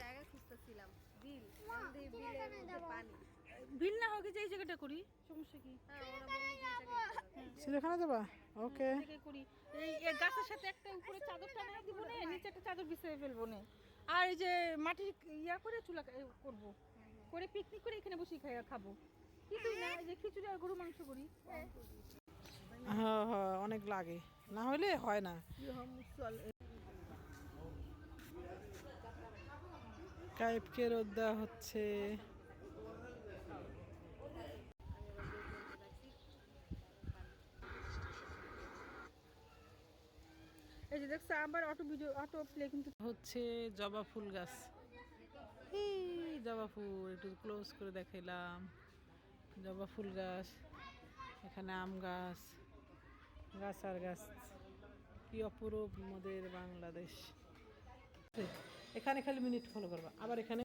জায়গা খুঁজতেছিলাম। বিল পানি। বিল না হোক যে এই জায়গাটা করি। সমস্যা কি? হ্যাঁ ওরা বলল যে এই জায়গায় করতে হবে। চিড়িয়াখানা যাবা? ওকে করি। এই গাছের সাথে একটা উপরে চাদর টানা দিব না নিচে একটা চাদর বিছিয়ে ফেলব না। আর এই যে মাটির ইয়া করে চুলা করব। করে পিকনিক করে এখানে বসে খাই খাব। কিছুই না এই যে খিচুড়ি আর গরু মাংস করি। হ্যাঁ হ্যাঁ অনেক লাগে। না হলে হয় না। কাইপকে রোদ দেওয়া হচ্ছে। এই যে দেখছ আবার অটো ভিডিও অটো প্লে কিন্তু হচ্ছে জবা ফুল গাছ। এই জবা ফুল একটু ক্লোজ করে দেখাইলাম। জবা ফুল গাছ এখানে আম গাছ গাছ আর গাছ। কি অপরূপ মোদের বাংলাদেশ। এখানে খালি মিনিট ফলো করবা। আবার এখানে